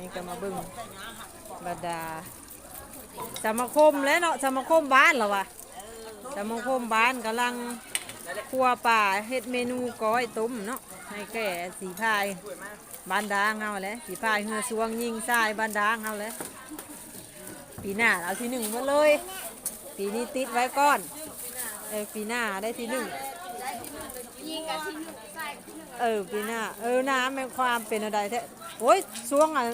นี่ก็มาเบิ่งบรรดาสมาคมและเนาะสมาคมบ้านเหรอวะสมาคมบ้านกำลังครัวป่าเฮ็ดเมนูก้อยต้มเนาะให้แก่สีพายบ้านดางเฮาแล้วสีพายเฮือสวงยิงทรายบ้านดางเฮาแล้วปีหน้าเอาที่หนึ่งมาเลย ปีนี้ติดไว้ก่อนเออปีหน้าได้ที่หนึ่ง เออปีหน้าเออน้ำแม่ความเป็นอะไรแท้โอ้ยช่วงอะ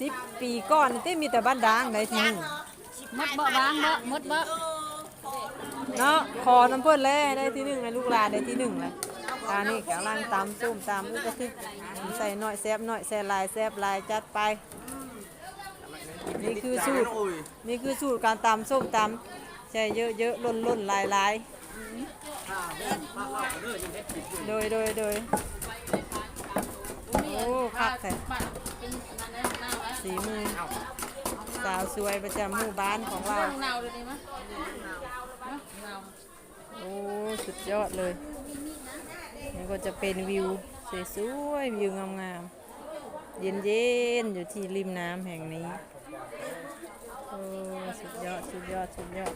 สิบปีก่อนที่มีแต่บ้านด่างในที่หนึ่งมดบ่วางบ่มดบ่เนาะขอน้ำเพื่อนแล้วได้ที่หนึ่งในลูกหลานได้ที่หนึ่งเลยตานี่กำลังตำส้มตำอุยกระทึกใส่หน่อยแซบหน่อยแซ่ลายแซบลายจัดไป นี่คือสูตรนี่คือสูตรการตำส้มตำใส่เยอะเยอะล้นล้นลายลาย โดยโดยโดยโอ้คักแต่เป็นอันนั้สีมือสาวสวยประจำหมู่บ้านของเราโอ้สุดยอดเลยนี่ก็จะเป็นวิวสวยๆวิวงามๆเย็นๆอยู่ที่ริมน้ำแห่งนี้โอ้สุดยอดสุดยอดสุดยอด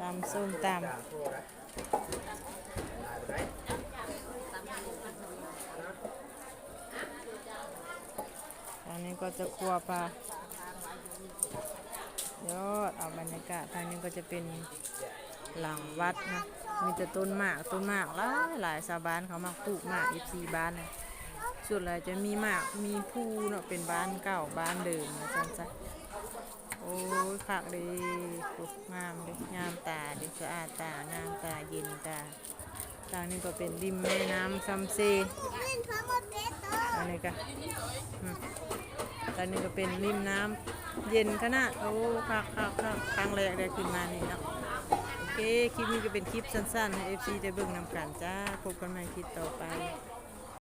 ตำส้มตำอันนี้ก็จะครัวปลายอดเอาบรรยากาศทางนี้ก็จะเป็นหลังวัดนะมีแต่ต้นหมากต้นหมากหลายหลายชาวบ้านเขามาปลูกหมากอีซีบ้านนะส่วนใหญ่จะมีหมากมีภูเนาะเป็นบ้านเก่าบ้านเดิมนะจันจ้ะ ยคักดีปลูกงามเลยงามตาดีสะอาดตางามตาเย็นตาทางนี้ก็เป็นริมแม่น้ำซัมเซอันนี้ก็ตอนนี้ก็เป็นริมน้ำเย็นขนาดโอ้คักคักคักครั้งแรกได้ขึ้นมานี่เนาะโอเค คลิปนี้ก็เป็นคลิปสั้นๆให้ FC ได้เบิ่งนำกันจ้า พบกันใหม่คลิปต่อไป